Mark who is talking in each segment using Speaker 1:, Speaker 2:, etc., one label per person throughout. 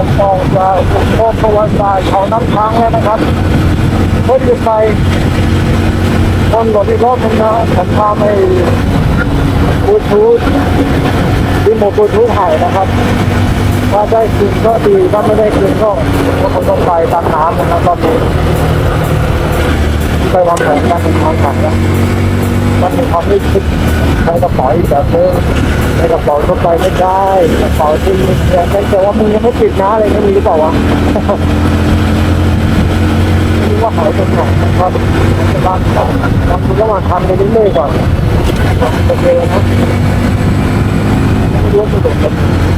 Speaker 1: ผมออกจากอุโมงค์ประวัติศาสตร์เขาน้ำค้างแล้วนะครับเพื่อจะไปคนหลบอีกรอบหนึงนะผมพาไปบูทูธรีโมบูทูธหายนะครับ ถ้าได้คืนก็ดีถ้าไม่ได้คืนก็ก็คงต้องไปตามน้ำนะครับตอนนี้ไปวางแผนการเป็นทางกันนะมันมีความไม่คิดใช้กระป๋าอีกแบบนึง ในกระเป๋าเข้าไปไม่ได้กระเป๋าที่มีเนี่แต่ว่ามึงยังไม่ปิดนะอะไรไม่มีหรือเปล่าวะไม่รู้ว่าขายไปไหนนะครับบ้านเราทำระหว่าทำในนี้เลยก่อนโอเคนะไม่รู้ว่าจะโดน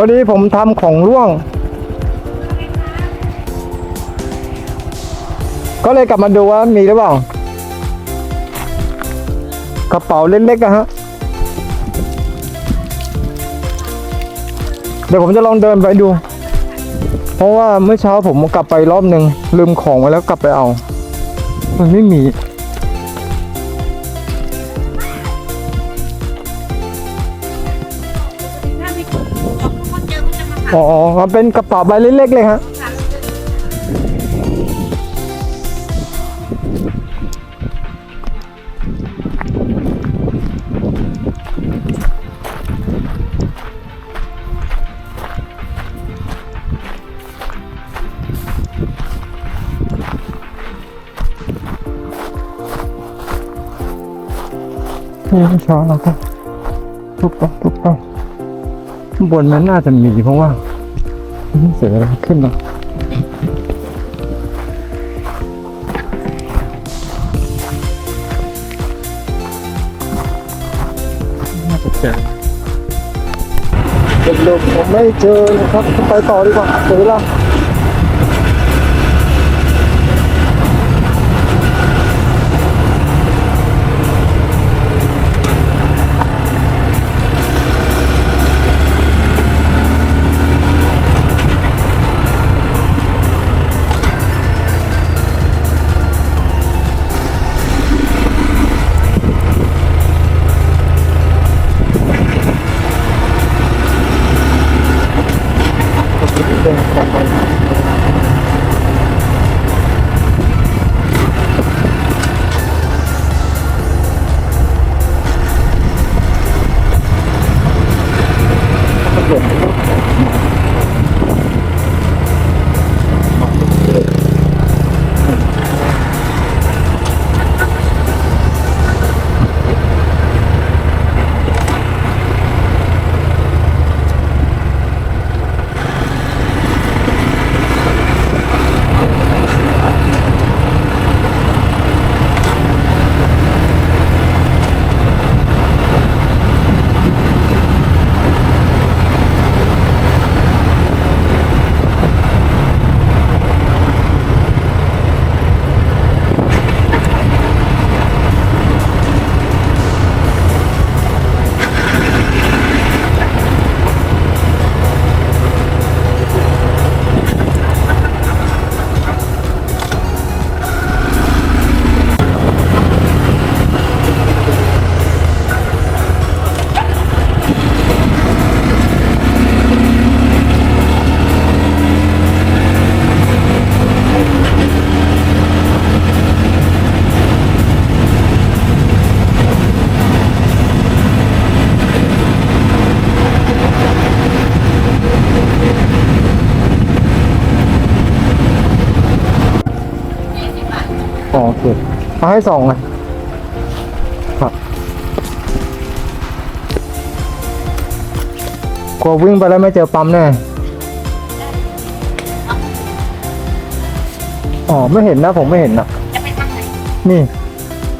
Speaker 1: วันนี้ผมทำของร่วง ก็เลยกลับมาดูว่ามีหรือเปล่ากระเป๋าเล็กๆอะฮะ เดี๋ยวผมจะลองเดินไปดู เพราะว่าเมื่อเช้าผมกลับไปรอบหนึ่งลืมของไว้แล้วกลับไปเอา มันไม่มี
Speaker 2: อ๋
Speaker 1: อมันเป็นกระเป๋าใบเล็กๆเลยฮะนี่เมื่อเช้าเราก็ทุบต้องทุบต้อง ข้างบนมันน่าจะมีเพราะว่าเสียอะไรขึ้นเนาะน่าจะเจอสรุปผมไม่เจอนะครับไปต่อดีกว่าเสียเวลา เอาให้สองเลยครับกลัววิ่งไปแล้วไม่เจอปั๊มแน่อ๋อไม่เห็นนะ ผมไม่เห็นนะ
Speaker 2: จะไปทางไหน
Speaker 1: นี่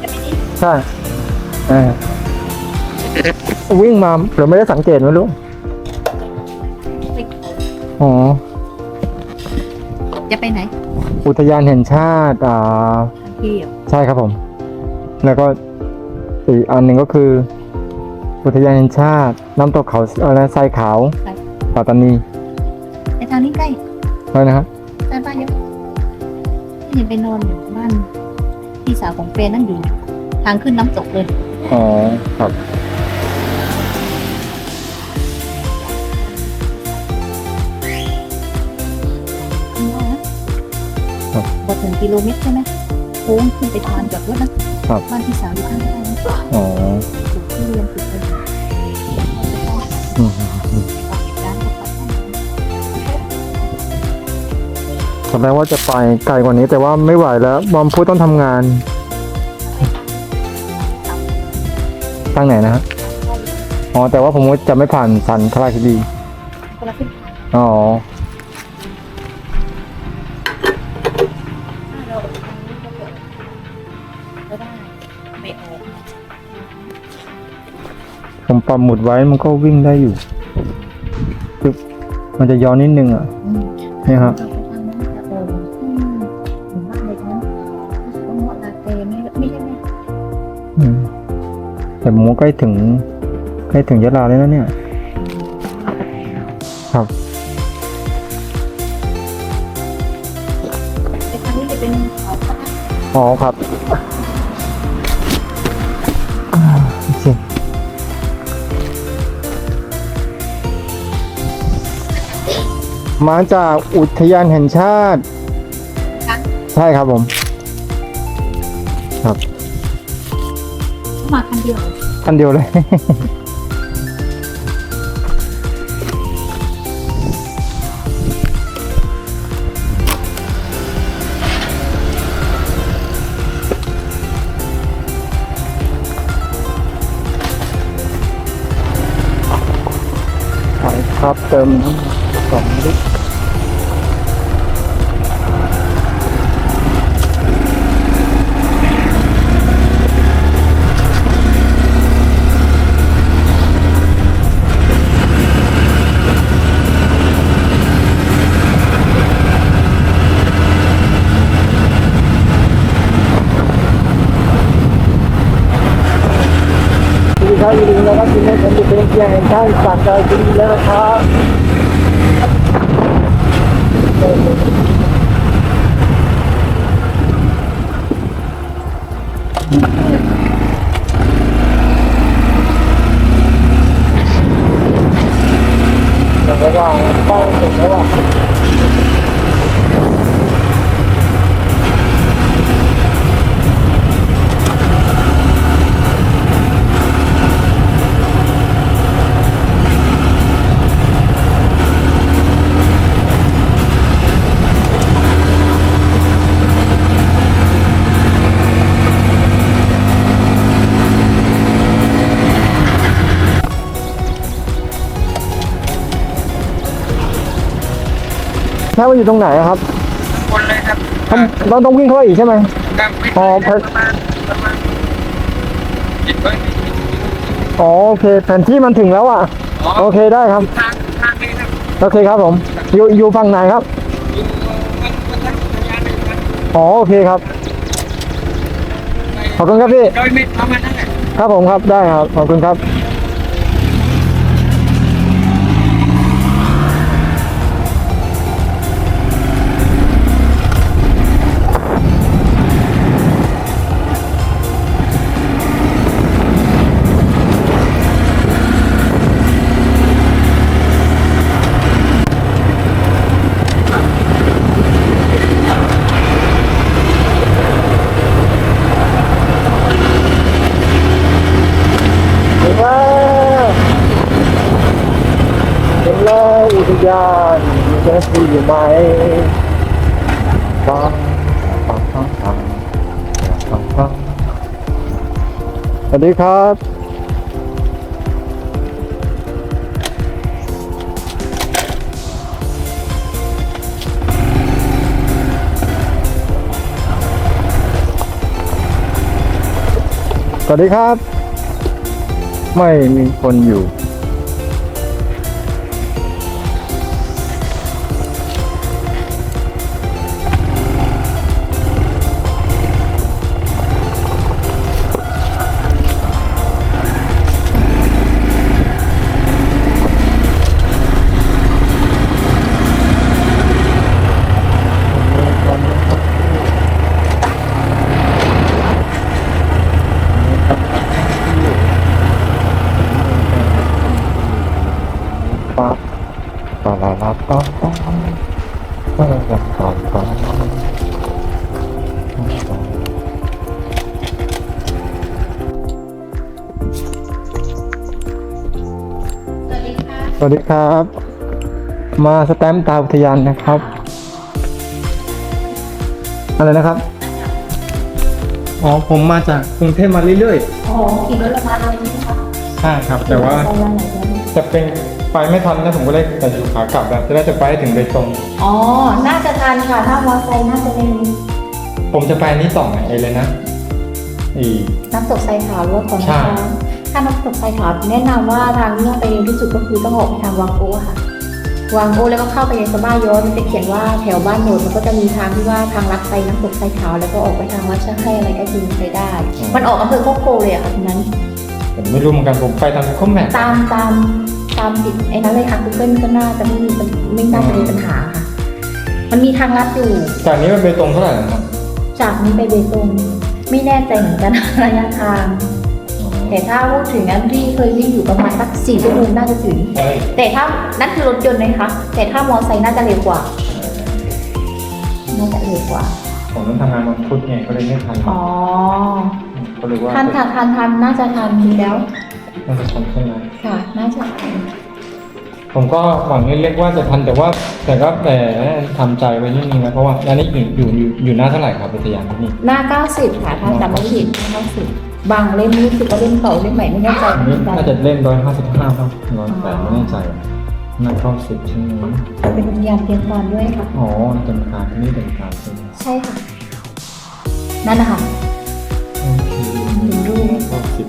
Speaker 2: จะไปนี่
Speaker 1: ใช่เออวิ่งมาหรือไม่ได้สังเกตไม่รู้
Speaker 2: ไป
Speaker 1: อ๋อ
Speaker 2: จะไปไหน
Speaker 1: อุทยานแห่งชาติอ่า
Speaker 2: ทางที่เหรอ
Speaker 1: ใช่ครับผม แล้วก็อีกอันหนึ่งก็คือ อุทยานแห่งชาติ น้ำตกเขาอะไรทรายขาว
Speaker 2: ไป
Speaker 1: ปัตตานี
Speaker 2: ไปทางนี้ใกล้
Speaker 1: อะไรนะครับ
Speaker 2: ใกล้บ้านเยอะยังไปนอนอยู่บ้านพี่สาวของแฟนนั่นอยู่ ทางขึ้นน้ำตกเลย
Speaker 3: อ๋อครับ
Speaker 2: ข้างหน้านะพอถึงกิโลเมตรใช่ไหมโค้งขึ้นไปทานกับรถนะครับบ้านพี่สาวอยู่ข้างหน้านะ
Speaker 3: อ๋อ
Speaker 2: ปลูกทุเรียนปลูกอะไร
Speaker 3: อืม
Speaker 2: ออกจากร้านก็ไป
Speaker 3: ตอนแรกว่าจะไปไกลกว่านี้แต่ว่าไม่ไหวแล้วบอมพูดต้องทำงานตั้งไหนนะฮะอ๋อแต่ว่าผมว่าจะไม่ผ่านสันทราคดี
Speaker 2: คนละขึ้น
Speaker 3: อ๋อ ผมปักหมุดไว้มันก็วิ่งได้อยู่ปึ๊บมันจะย้อนนิดนึงอะ
Speaker 2: อืม
Speaker 3: นี่ครับ
Speaker 2: เราไปทางนั้นจะโอ้อืมหมู่บ้านเล็กนั้นรู้สึกว่าเงาะลาเต้ไม่ไม่ใช่ไหม
Speaker 3: อืมแต่ผมว่าใกล้ถึง ใกล้ถึงยะลาแล้วนะเนี่ย ครับ
Speaker 2: แต่ครั้งนี้จะเป็นเขาพระ
Speaker 3: อ๋อครับ มาจากอุทยานแห่งชาติ
Speaker 2: ครั้ง
Speaker 3: ใช่ครับผม
Speaker 2: มาคันเดียว
Speaker 3: อันเดียวเลย ครับเติมน้ำสองลิตร ยู่เป็นเพียงแห่าติสักการะดีแล้วครับระว่าป้ายเสร็จแล้วอ่ แค่ว่าอยู่ตรงไหนอะครับ
Speaker 4: คนเลยครับ
Speaker 3: ต้องเราต้องวิ่งเข้าไปอีกใช่ไหม
Speaker 4: ครับไม่
Speaker 3: อ๋อ
Speaker 4: ประมาณประมาณจิตไว้
Speaker 3: อ๋อโอเคแผนที่มันถึงแล้วอะ
Speaker 4: อ๋อ
Speaker 3: โอเคได้ครับ
Speaker 4: ทางทางนี้ครับ
Speaker 3: โอเคครับผม อยู่อยู่ฝั่งไหนครับ
Speaker 4: อยู่มันมันทั้งพยานเลยครับ
Speaker 3: อ๋อโอเคครับ ขอบคุณครับพี่
Speaker 4: โดยไม่ประมาณนั้นแหละ
Speaker 3: ครับผมครับได้ครับ ขอบคุณครับะพี่อยู่ไหมฟังฟังฟังฟังฟังฟังสวัสดีครับสวัสดีครับ ไม่มีคนอยู่ ปั๊บปั๊บปั๊บสวัสดีครับ มาสแตมป์ตาอุทยานนะครับ อะไรนะครับ อ๋อผมมาจากกรุงเทพมาเรื่อย
Speaker 2: อ๋อขี่รถมาเลยนะคะ
Speaker 3: ๆ ใช่ครับ แต่ว่า
Speaker 2: ไปวันไหนกัน
Speaker 3: จะเป็น ไปไม่ทันนะผมก็เลยแต่อยู่ขากลับแล้วจะได้จะไปให้ถึงโดยตรง
Speaker 2: อ๋อ น่าจะทันค่ะ ถ้ามอเตอร์ไซค์น่าจะไม่มี
Speaker 3: ผมจะไปนี่ต่อไงไอ้เลยนะอี
Speaker 2: น้ำตกไซขาวหรือว่าก่อน
Speaker 3: ใช่
Speaker 2: นะคะถ้าน้ำตกไซขาวแนะนำว่าทางที่ต้องไปเร็วที่สุดก็คือต้องออกไปทางวังโอค่ะ วังโอแล้วก็เข้าไปในสะบ้าย้อนมันจะเขียนว่าแถวบ้านโนนมันก็จะมีทางที่ว่าทางลัดไปน้ำตกไซขาวแล้วก็ออกไปทางวัดช่างให้อะไรก็คือไปได้ มันออกอำเภอโคกโพเลยอะค่ะตรงนั้น
Speaker 3: ผมไม่รู้เหมือนกันผมไปทางข้อแมป
Speaker 2: ตามตาม ตามติดไอ้นั้นเลยค่ะ Google ก็น่าจะไม่มีปัญไม่น่าจะมีปัญหาค่ะ มันมีทางลัดอยู่
Speaker 3: จากนี้มันไปตรงเท่าไหร่นะครับ
Speaker 2: จากนี้ไปเบตงไม่แน่ใจเหมือนกัน ระยะทาง แต่ถ้าพูดถึงนั้นที่เคยวิ่งอยู่ประมาณสักสี่ชั่วโมงน่าจะถึง
Speaker 3: ใช่
Speaker 2: แต่ถ้านั่นคือรถยนต์นะคะ แต่ถ้ามอเตอร์ไซค์น่าจะเร็วกว่า น่าจะเร็วกว่า
Speaker 3: ผมต้องทำงานวันพุธไงก็เลยไม่ทัน
Speaker 2: อ๋อ
Speaker 3: ก็เลยว่า
Speaker 2: ทันทันทันทันน่าจะทันดีแล้ว
Speaker 3: น่าจะทันใช่ไหม
Speaker 2: ค่ะน่าจะทัน
Speaker 3: ผมก็หวังเล็กๆว่าจะทันแต่ว่า แต่ก็แต่ทำใจไว้นิดนึงนะเพราะว่าอันนี้อยู่อยู่อยู่อยู่หน้าเท่าไหร่ครับอุทยานที่นี่
Speaker 2: หน้า90ค่ะถ้าจำไม่ผิดหน้า90บางเล่มรู้สึกว่าเล่มเก่าเล่มใหม่ไม่แน่ใจ
Speaker 3: อัน
Speaker 2: เหมื
Speaker 3: นี้
Speaker 2: อนกัน
Speaker 3: น่าจะเล่นร้อยห้าสิบห้าครับร้อยแปดไม่แน่ใจน่าเข้าสิบใช่ไหม
Speaker 2: เป็นวิญญาณเตรียมการด้วยค่ะ
Speaker 3: อ๋อเป็นการที่นี่เป็นการใช่ไหม
Speaker 2: ใช่ค่ะนั่นนะคะ
Speaker 3: โอเค
Speaker 2: เห็นรูป
Speaker 3: เข้าสิบ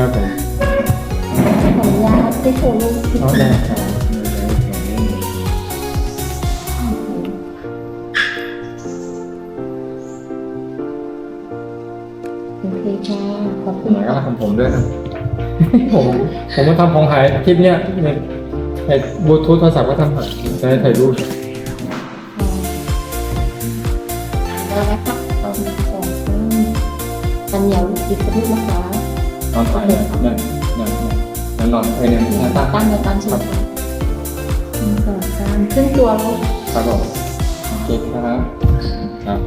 Speaker 3: ครับผม
Speaker 2: ขออนุญาตที่โชว์รูป
Speaker 3: เอาได้ครับ
Speaker 2: โอเคค่ะขอบคุณ
Speaker 3: หมายก็
Speaker 2: ค่ะ
Speaker 3: ทำผมด้วยนะผมผมมาทำของหายคลิปเนี้ยเนี่ยไอ้บลูทูธโทรศัพท์ก็ทำหายจะได้ถ่ายรูป
Speaker 2: แล้วนะคะเอาหนึ่งสองสามกันเหนียวอีกสักนิดนะคะ
Speaker 3: นอนถ่ายเนี่ยเนี่ยเนี่ยเนี่ยนอนเออเนี่ยหน้าตา
Speaker 2: ตั้งในการสูดหนึ่งสองสามครึ่งตัวลูก
Speaker 3: ครับผมโอเคครับครับ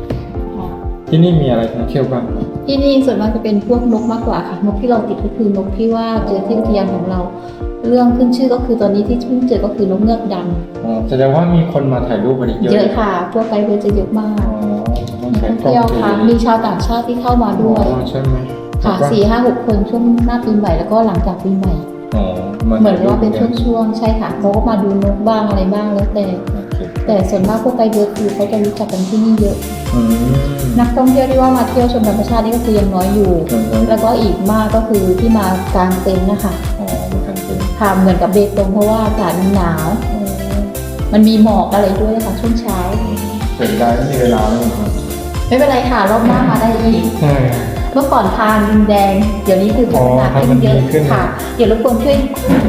Speaker 3: ที่นี่มีอะไรท่องเที่ยวบ้างครับ
Speaker 2: ที่นี่ส่วนมากจะเป็นพวกนกมากกว่าค่ะ นกที่เราติดก็คือนกที่ว่าเจอที่อุทยานของเรา เรื่องขึ้นชื่อก็คือตอนนี้ที่เพิ่งเจอก็คือนกเงือกด
Speaker 3: อ๋อแสดงว่ามีคนมาถ่ายรูปกันอีกเยำอะ
Speaker 2: เยอะค่ะ พวกไกด์เวย์จะเยอะมาก
Speaker 3: อ๋อต้อง
Speaker 2: นัก
Speaker 3: ใช้
Speaker 2: ท่อง
Speaker 3: กล้อง
Speaker 2: เที่ยวค่ะมีชาวต่างชาติที่เข้ามาด้วย
Speaker 3: อ๋อใช่ไหม
Speaker 2: ค่ะสี่ห้าหกคนช่วงหน้าปีใหม่แล้วก็หลังจากปีใหม่
Speaker 3: อ๋อ
Speaker 2: เหมือนว่าเป็นช่วงๆใช่ค่ะเขาก็มาดูนกบ้างอะไรบ้างแล้วแต่
Speaker 3: โอเค
Speaker 2: แต่ส่วนมากพวกไกด์เวย์คือเขาจะรู้จักกันที่นี่เยอะ
Speaker 3: อืม
Speaker 2: นักท่องเที่ยวที่ว่ามาเที่ยวชมธรรมชาตินี่ก็คือยังน้อยอยู่
Speaker 3: อืม
Speaker 2: แล้วก็อีกมากก็คือที่มากางเต็นท์นะคะ
Speaker 3: อ๋อมันกันเป็น
Speaker 2: ค่ะเหมือนกับเบตงเพราะว่าอากาศมันหนาว มันมีหมอกอะไรด้วยค่ะช่วงเช้า
Speaker 3: เสียดายไม่มีเวลาแล้วเหรอครับ
Speaker 2: ไม่เป็นไรค่ะรอบหน้ามาได้อีก
Speaker 3: ใช่
Speaker 2: เมื่อก่อนทางดินแดง เดี๋ยวนี้คือพัฒนาขึ้นเยอะค่ะ เดี๋ยวรบกวนช่วย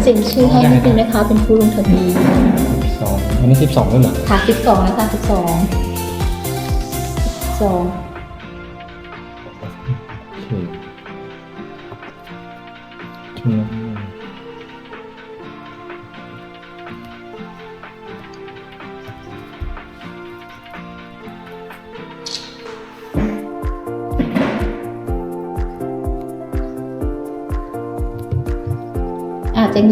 Speaker 2: เซ็นชื่อให้นิดนึงนะคะ เป็นผู้ลงทะเบียน
Speaker 3: 12วันนี้12แล้วเหรอ
Speaker 2: ค่ะองนะคะที่สองสอง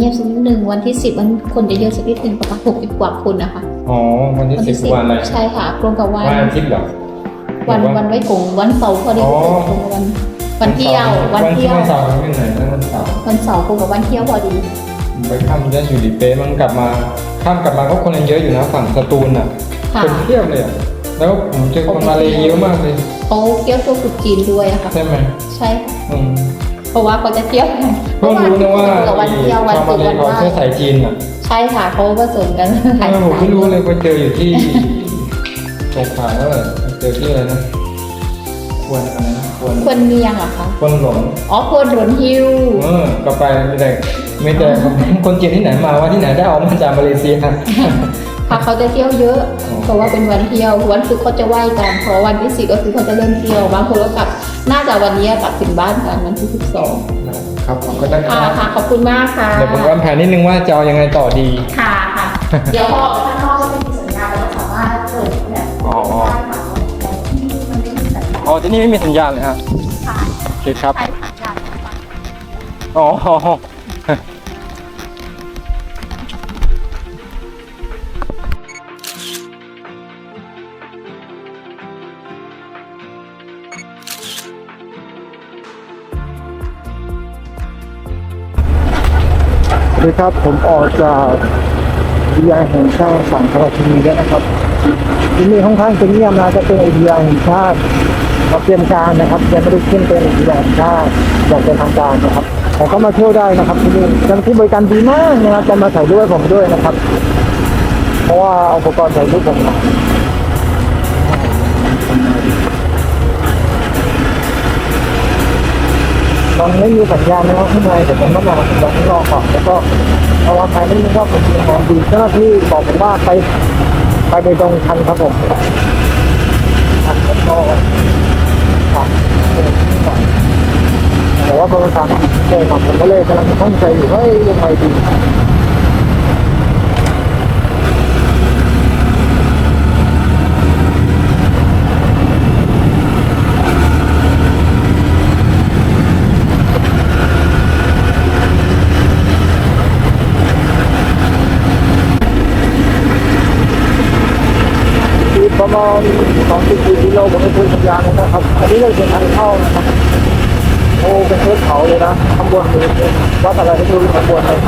Speaker 3: เงี
Speaker 2: ยบสักนิดนึงวันที่สิบวันคนจะเยอะสักนิดนึงประมาณหกสิบกว่าคนนะคะ
Speaker 3: อ๋อวันที่สิบวันอะไร
Speaker 2: ใช่ค่ะตรงกับวัน
Speaker 3: วันอาทิตย์เหรอ
Speaker 2: วันวันไว้กงวันเสาร์พอดี
Speaker 3: อ๋อ
Speaker 2: ตรงกับวันวันเที่ยววันเที่ยว
Speaker 3: วันเสาร์วันไหนนะวันเสาร์
Speaker 2: วันเสาร์ตรงกับวันเที่ยวพอดี
Speaker 3: ไปข้ามยันอยู่ดีเป๊ะมันกลับมาข้ามกลับมาก็คนยังเยอะอยู่นะฝั่งสตูลอะ
Speaker 2: ค่ะ
Speaker 3: คนเที่ยวเลยอะแล้วผมเจอคนมาเลยเยอะมากเลย
Speaker 2: เขาเที่ยวตัวตรุษจีนด้วยอะค่ะ
Speaker 3: ใช่ไหม
Speaker 2: ใช่ค่ะ
Speaker 3: อืม
Speaker 2: เพราะว่าเขาจะเที่ยวกัน
Speaker 3: เพิ่งรู้นะว่า
Speaker 2: ตรงกับวันเที่ยววัน
Speaker 3: ชาว
Speaker 2: ตื่
Speaker 3: มานเล
Speaker 2: วัน
Speaker 3: เขา
Speaker 2: ว่า
Speaker 3: เชื้อสายจีนอะ
Speaker 2: ใช่ค่ะเขาผสมกัน
Speaker 3: เออผมไม่รู้เลยไปเจออยู่ที่สงขลาแล้วเลยเจอที่อะไรนะควรอะไรนะควร
Speaker 2: คนเมียงเหรอคะ
Speaker 3: ควรหลง
Speaker 2: อ๋อคนหลนฮิว
Speaker 3: เออก็ไปไม่ได้ไม่แต่คนจีนที่ไหนมาว่าที่ไหนได้ออกมาจากมาเลเซีย
Speaker 2: ค่ะเขาจะเที่ยวเยอะ
Speaker 3: อ๋อ
Speaker 2: เพราะว่าเป็นวันเที่ยววันศุกร์เขาจะไหว้กันพอวันที่สี่ก็คือเขาจะเริ่มเที่ยวบางคนก็กลับ น่าจะวันนี้กลับถึงบ้านกันวันที่สิบสอง
Speaker 3: ครับผมก็ได้ค
Speaker 2: ค่ะ
Speaker 3: รับ
Speaker 2: ค่ะขอบคุณมากค่ะ
Speaker 3: เดี๋ยวผมวางแผนนิดนึงว่าจะเอายังไงต่อดี
Speaker 2: ค่ะค่ะ เดี๋ยวพอออกไปข้างนอกก็ไม่มีสัญญาณเราสามารถเปิดแบบ
Speaker 3: อ๋อ
Speaker 2: ได้ค่ะแต่ที่นี่มันไม่มีสัญญาณ
Speaker 3: อ๋อที่นี่ไม่มีสัญญาณเลยฮะ
Speaker 2: ค่ะ
Speaker 3: โอเคครับ
Speaker 2: ใช้สัญญาณค่ะ
Speaker 3: อ๋อ
Speaker 1: ดีครับ ผมออกจากวิทยาแห่งชาติสังขละทีนีแล้วนะครับที่นี่ค่อนข้างจะเงียบนะจะเป็นอุทยานแห่งชาติเราเตรียมการนะครับยังไม่ได้ขึ้นเป็นอุทยานแห่งชาติอย่างเป็นทางการนะครับแต่ก็มาเที่ยวได้นะครับที่นี่เจ้าหน้าที่บริการดีมากนะครับจะมาถ่ายรูปผมด้วยนะครับ เพราะว่าอาอุปกรณ์ถ่ายรูปผม ตอนไม่มีสัญญาณนะครับข้างในแต่ผมต้องมาสัญญาณข้างนอกก่อนแล้วก็เอาวางไปไม่รู้ว่าผมเป็นของดีเจ้าหน้าที่บอกผมว่าไปไปไปตรงทันครับผมทันแล้วก็ครับแต่ว่าบริษัทโมงผมก็เลยกำลังตั้งใจอยู่ว่ายังไงดี มาณสองสิบกิโลผมจะถึงสัญญาณนะครับ อันนี้เราเป็นทางเข้านะครับ โอ้เป็นเทือกเขาเลยนะข้างบนมีวัดอะไรไม่รู้ข้างบนเลย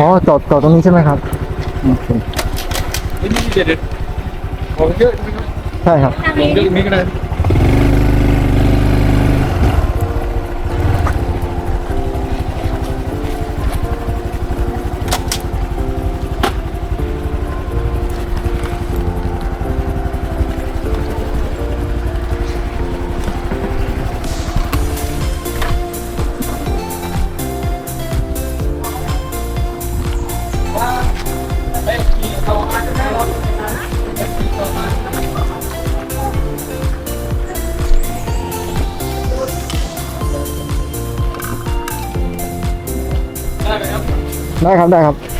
Speaker 1: อ๋อจอดจอดตรงนี้ใช่ไหมครับโอเค
Speaker 4: เฮ้ยนี่เด็ดเด็ดของเยอะใช่ไหมครับ
Speaker 1: ใช่ครับ
Speaker 4: ของเยอะอย่างนี้ก็ได้
Speaker 1: ได้ครับได้ครับ